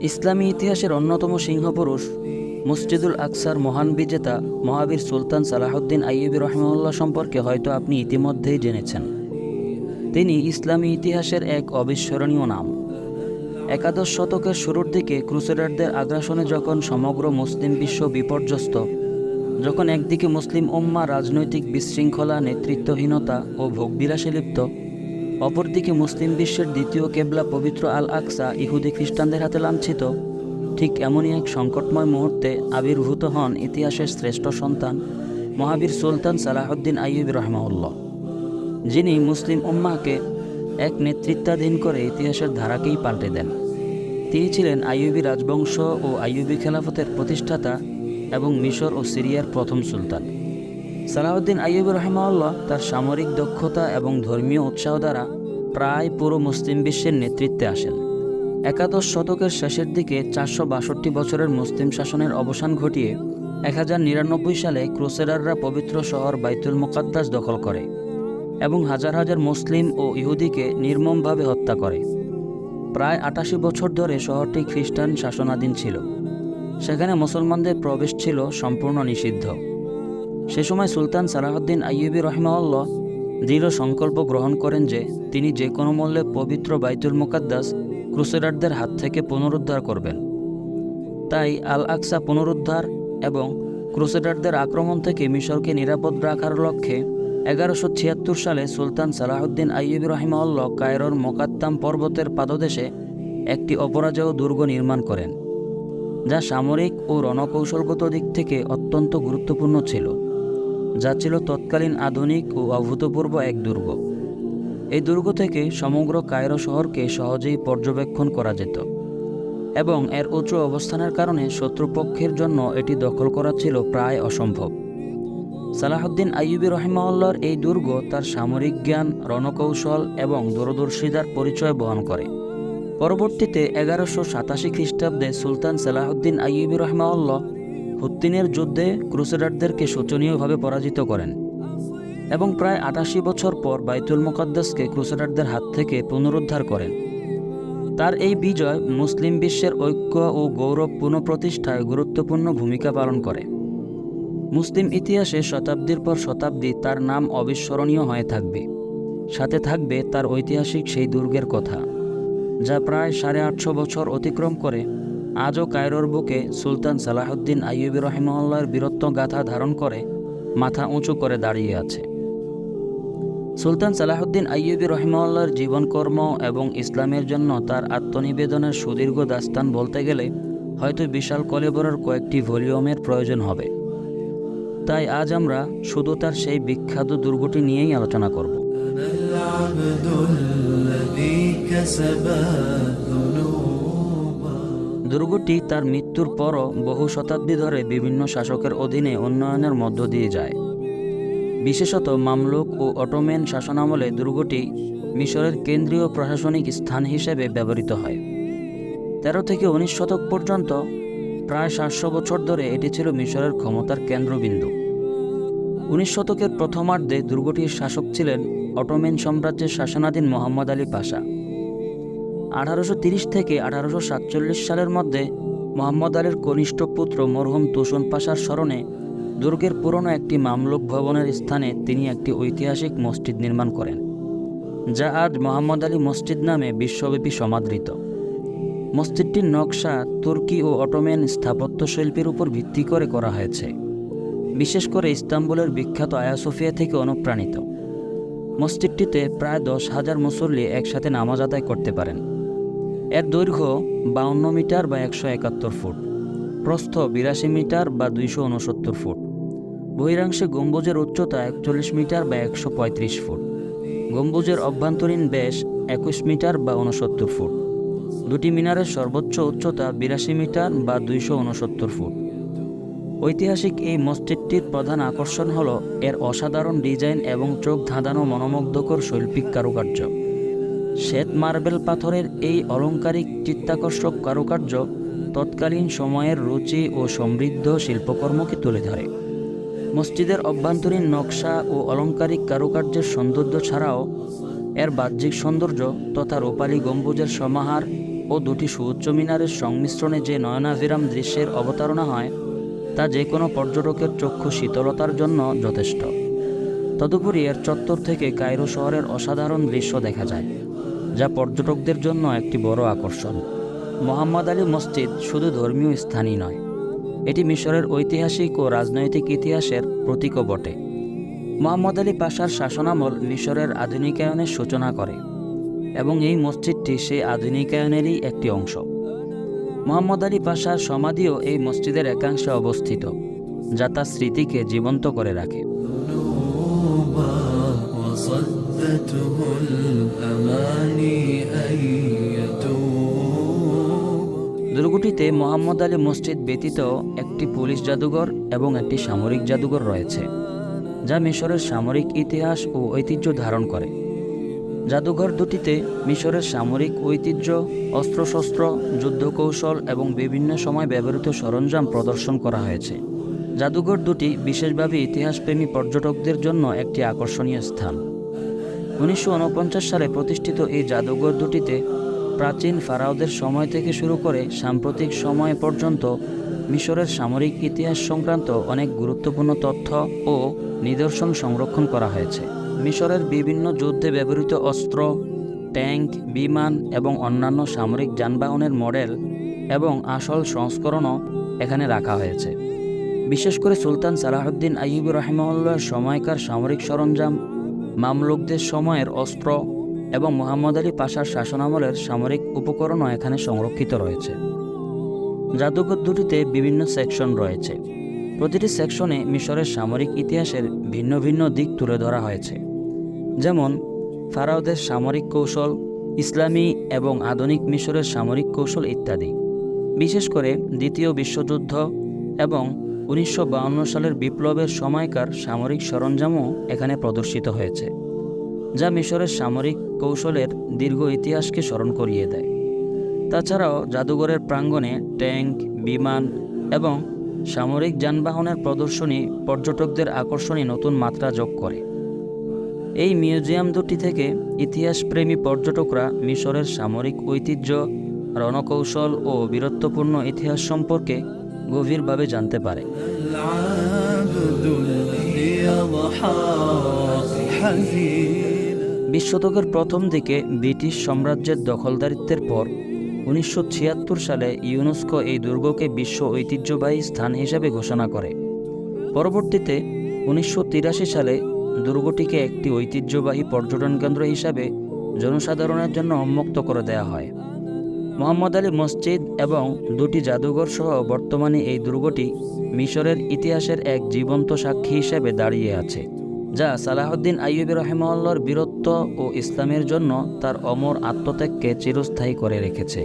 ইসলামী ইতিহাসের অন্যতম সিংহপুরুষ মসজিদুল আকসার মহান বিজেতা মহাবীর সুলতান সালাহুদ্দিন আইয়ুবী রহমাল্লাহ সম্পর্কে হয়তো আপনি ইতিমধ্যেই জেনেছেন। তিনি ইসলামী ইতিহাসের এক অবিস্মরণীয় নাম। একাদশ শতকের শুরুর দিকে ক্রুসেডারদের আগ্রাসনে যখন সমগ্র মুসলিম বিশ্ব বিপর্যস্ত, যখন একদিকে মুসলিম উম্মা রাজনৈতিক বিশৃঙ্খলা, নেতৃত্বহীনতা ও ভোগবিলাসে লিপ্ত অপরদিকে মুসলিম বিশ্বের দ্বিতীয় কেবলা পবিত্র আল আকসা ইহুদি খ্রিস্টানদের হাতে লাঞ্ছিত। ঠিক এমনই এক সংকটময় মুহূর্তে আবির্ভূত হন ইতিহাসের শ্রেষ্ঠ সন্তান মহাবীর সুলতান সালাহুদ্দিন আইয়ুব রহমাউল্লাহ যিনি মুসলিম উম্মাকে এক নেতৃত্বাধীন করে ইতিহাসের ধারাকেই পাল্টে দেন। তিনি ছিলেন আইয়ুবী রাজবংশ ও আইয়ুবী খেলাফতের প্রতিষ্ঠাতা এবং মিশর ও সিরিয়ার প্রথম সুলতান। সালাউদ্দিন আইয়ুব রহমাউল্লাহ তার সামরিক দক্ষতা এবং ধর্মীয় উৎসাহ দ্বারা প্রায় পুরো মুসলিম বিশ্বের নেতৃত্বে আসেন। একাদশ শতকের শেষের দিকে চারশো বাষট্টি বছরের মুসলিম শাসনের অবসান ঘটিয়ে এক হাজার নিরানব্বই সালে ক্রুসেডাররা পবিত্র শহর বাইতুল মুকাদ্দাস দখল করে এবং হাজার হাজার মুসলিম ও ইহুদিকে নির্মমভাবে হত্যা করে। প্রায় আটাশি বছর ধরে শহরটি খ্রিস্টান শাসনাধীন ছিল। সেখানে মুসলমানদের প্রবেশ ছিল সম্পূর্ণ নিষিদ্ধ। সে সময় সুলতান সালাহউদ্দিন আইয়ুবী রহমাউল্লাহ দৃঢ় সংকল্প গ্রহণ করেন যে তিনি যে কোনো মূল্যে পবিত্র বাইতুল মুকাদ্দাস ক্রুসেডারদের হাত থেকে পুনরুদ্ধার করবেন। তাই আল আকসা পুনরুদ্ধার এবং ক্রুসেডারদের আক্রমণ থেকে মিশরকে নিরাপদ রাখার লক্ষ্যে এগারোশো ছিয়াত্তর সালে সুলতান সালাহউদ্দিন আইয়ুবী রহিমাউল্লাহ কায়রোর মোকাত্তাম পর্বতের পাদদেশে একটি অপরাজয় দুর্গ নির্মাণ করেন, যা সামরিক ও রণকৌশলগত দিক থেকে অত্যন্ত গুরুত্বপূর্ণ ছিল। যা ছিল তৎকালীন আধুনিক ও অভূতপূর্ব এক দুর্গ। এই দুর্গ থেকে সমগ্র কায়রো শহরকে সহজেই পর্যবেক্ষণ করা যেত এবং এর উঁচু অবস্থানের কারণে শত্রুপক্ষের জন্য এটি দখল করা ছিল প্রায় অসম্ভব। সালাহুদ্দিন আইয়ুবী রহিমাউল্লাহর এই দুর্গ তার সামরিক জ্ঞান, রণকৌশল এবং দূরদর্শিতার পরিচয় বহন করে। পরবর্তীতে এগারোশো সাতাশি খ্রিস্টাব্দে সুলতান সালাহুদ্দিন আইয়ুবী রহমাউল্লাহ হুত্তিনের যুদ্ধে ক্রুসেডারদেরকে শোচনীয়ভাবে পরাজিত করেন এবং প্রায় আটাশি বছর পর বাইতুল মুকাদ্দাসকে ক্রুসেডারদের হাত থেকে পুনরুদ্ধার করেন। তার এই বিজয় মুসলিম বিশ্বের ঐক্য ও গৌরব পুনঃপ্রতিষ্ঠায় গুরুত্বপূর্ণ ভূমিকা পালন করে। মুসলিম ইতিহাসে শতাব্দীর পর শতাব্দী তার নাম অবিস্মরণীয় হয়ে থাকবে। সাথে থাকবে তার ঐতিহাসিক সেই দুর্গের কথা, যা প্রায় সাড়ে আটশো বছর অতিক্রম করে আজও কায়রোর বুকে সুলতান সালাহুদ্দিন আইয়ুবী রহিমউল্লাহর বীরত্ব গাথা ধারণ করে মাথা উঁচু করে দাঁড়িয়ে আছে। সুলতান সালাহুদ্দিন আইয়ুবী রহিমউল্লাহর জীবনকর্ম এবং ইসলামের জন্য তার আত্মনিবেদনের সুদীর্ঘ দাস্তান বলতে গেলে হয়তো বিশাল কলেবরের কয়েকটি ভলিউমের প্রয়োজন হবে। তাই আজ আমরা শুধু তার সেই বিখ্যাত দুর্গটি নিয়েই আলোচনা করব। দুর্গটি তার মৃত্যুর পরও বহু শতাব্দী ধরে বিভিন্ন শাসকের অধীনে উন্নয়নের মধ্য দিয়ে যায়। বিশেষত মামলুক ও অটোমেন শাসনামলে দুর্গটি মিশরের কেন্দ্রীয় প্রশাসনিক স্থান হিসেবে ব্যবহৃত হয়। তেরো থেকে উনিশ শতক পর্যন্ত প্রায় সাতশো বছর ধরে এটি ছিল মিশরের ক্ষমতার কেন্দ্রবিন্দু। উনিশ শতকের প্রথমার্ধে দুর্গটির শাসক ছিলেন অটোমেন সাম্রাজ্যের শাসনাধীন মোহাম্মদ আলী পাশা। আঠারোশো থেকে আঠারোশো সাতচল্লিশ সালের মধ্যে মোহাম্মদ আলীর কনিষ্ঠ পুত্র মরহুম তুসুন পাশার স্মরণে দুর্গের পুরনো একটি মামলুক ভবনের স্থানে তিনি একটি ঐতিহাসিক মসজিদ নির্মাণ করেন, যা আজ মোহাম্মদ আলী মসজিদ নামে বিশ্বব্যাপী সমাদৃত। মসজিদটির নকশা তুর্কি ও অটোমেন স্থাপত্য শিল্পের উপর ভিত্তি করে করা হয়েছে, বিশেষ করে ইস্তাম্বুলের বিখ্যাত আয়াসোফিয়া থেকে অনুপ্রাণিত। মসজিদটিতে প্রায় দশ হাজার মুসল্লি একসাথে নামাজ আদায় করতে পারেন। এর দৈর্ঘ্য বাউন্ন মিটার বা একশো একাত্তর ফুট। প্রস্থ বিরাশি মিটার বা দুইশো উনসত্তর ফুট। বহিরাংশে গম্বুজের উচ্চতা একচল্লিশ মিটার বা একশো পঁয়ত্রিশ ফুট। গম্বুজের অভ্যন্তরীণ ব্যাস একুশ মিটার বা উনসত্তর ফুট। দুটি মিনারের সর্বোচ্চ উচ্চতা বিরাশি মিটার বা দুইশো উনসত্তর ফুট। ঐতিহাসিক এই মসজিদটির প্রধান আকর্ষণ হল এর অসাধারণ ডিজাইন এবং চোখ ধাঁধানো মনোমুগ্ধকর শৈল্পিক কারুকার্য। শ্বেত মার্বেল পাথরের এই অলংকারিক চিত্তাকর্ষক কারুকার্য তৎকালীন সময়ের রুচি ও সমৃদ্ধ শিল্পকর্মকে তুলে ধরে। মসজিদের অভ্যন্তরীণ নকশা ও অলঙ্কারিক কারুকার্যের সৌন্দর্য ছাড়াও এর বাহ্যিক সৌন্দর্য তথা রূপালী গম্বুজের সমাহার ও দুটি সুউচ্চ মিনারের সংমিশ্রণে যে নয়নাভিরাম দৃশ্যের অবতারণা হয়, তা যে কোনো পর্যটকের চক্ষু শীতলতার জন্য যথেষ্ট। তদুপরি এর চত্বর থেকে কায়রো শহরের অসাধারণ দৃশ্য দেখা যায়। যা পর্যটকদের জন্য একটি বড় আকর্ষণ। মোহাম্মদ আলী মসজিদ শুধু ধর্মীয় স্থানই নয়, এটি মিশরের ঐতিহাসিক ও রাজনৈতিক ইতিহাসের প্রতীকও বটে। মোহাম্মদ আলী পাশার শাসনামল মিশরের আধুনিকায়নের সূচনা করে, এবং এই মসজিদটি সেই আধুনিকায়নেরই একটি অংশ। মোহাম্মদ আলী পাশার সমাধিও এই মসজিদের একাংশে অবস্থিত, যা তার স্মৃতিকে জীবন্ত করে রাখে। وصدته الأماني أن يتوب দুর্গটিতে মোহাম্মদ আলী মসজিদ ব্যতীত একটি পুলিশ জাদুঘর এবং একটি সামরিক জাদুঘর রয়েছে যা মিশরের সামরিক ইতিহাস ও ঐতিহ্য ধারণ করে জাদুঘর দুটিতে মিশরের সামরিক ঐতিহ্য অস্ত্রশস্ত্র যুদ্ধকৌশল এবং বিভিন্ন সময় ব্যবহৃত সরঞ্জাম প্রদর্শন করা হয়েছে জাদুঘর দুটি বিশেষভাবে ইতিহাসপ্রেমী পর্যটকদের জন্য একটি আকর্ষণীয় স্থান উনিশশো উনপঞ্চাশ সালে প্রতিষ্ঠিত এই জাদুঘর দুটিতে প্রাচীন ফারাওদের সময় থেকে শুরু করে সাম্প্রতিক সময় পর্যন্ত মিশরের সামরিক ইতিহাস সংক্রান্ত অনেক গুরুত্বপূর্ণ তথ্য ও নিদর্শন সংরক্ষণ করা হয়েছে। মিশরের বিভিন্ন যুদ্ধে ব্যবহৃত অস্ত্র, ট্যাঙ্ক, বিমান এবং অন্যান্য সামরিক যানবাহনের মডেল এবং আসল সংস্করণও এখানে রাখা হয়েছে। বিশেষ করে সুলতান সালাহুদ্দিন আইয়ুব রহিমউল্লাহর সময়কার সামরিক সরঞ্জাম মামলুকদের সময়ের অস্ত্র এবং মোহাম্মদ আলী পাশার শাসনামলের সামরিক উপকরণও এখানে সংরক্ষিত রয়েছে। জাদুঘর দুটিতে বিভিন্ন সেকশন রয়েছে। প্রতিটি সেকশনে মিশরের সামরিক ইতিহাসের ভিন্ন ভিন্ন দিক তুলে ধরা হয়েছে। যেমন, ফারাওদের সামরিক কৌশল, ইসলামী এবং আধুনিক মিশরের সামরিক কৌশল ইত্যাদি। বিশেষ করে দ্বিতীয় বিশ্বযুদ্ধ এবং উনিশশো সালের বিপ্লবের সময়কার সামরিক সরঞ্জামও এখানে প্রদর্শিত হয়েছে, যা মিশরের সামরিক কৌশলের দীর্ঘ ইতিহাসকে স্মরণ করিয়ে দেয়। তাছাড়াও জাদুঘরের প্রাঙ্গণে ট্যাঙ্ক, বিমান এবং সামরিক যানবাহনের প্রদর্শনী পর্যটকদের আকর্ষণে নতুন মাত্রা যোগ করে। এই মিউজিয়াম দুটি থেকে ইতিহাসপ্রেমী পর্যটকরা মিশরের সামরিক ঐতিহ্য, রণকৌশল ও বীরত্বপূর্ণ ইতিহাস সম্পর্কে গভীরভাবে জানতে পারে। বিশ শতকের প্রথম দিকে ব্রিটিশ সাম্রাজ্যের দখলদারিত্বের পর, উনিশশো ছিয়াত্তর সালে ইউনেস্কো এই দুর্গকে বিশ্ব ঐতিহ্যবাহী স্থান হিসেবে ঘোষণা করে। পরবর্তীতে, উনিশশো তিরাশি সালে দুর্গটিকে একটি ঐতিহ্যবাহী পর্যটন কেন্দ্র হিসাবে জনসাধারণের জন্য উন্মুক্ত করে দেয়া হয়। মোহাম্মদ আলী মসজিদ এবং দুটি জাদুঘর সহ বর্তমানে এই দুর্গটি মিশরের ইতিহাসের এক জীবন্ত সাক্ষী হিসেবে দাঁড়িয়ে আছে, যা সালাহদ্দিন আইয়ুব রহেমাল্লার বীরত্ব ও ইসলামের জন্য তার অমর আত্মত্যাগকে চিরস্থায়ী করে রেখেছে।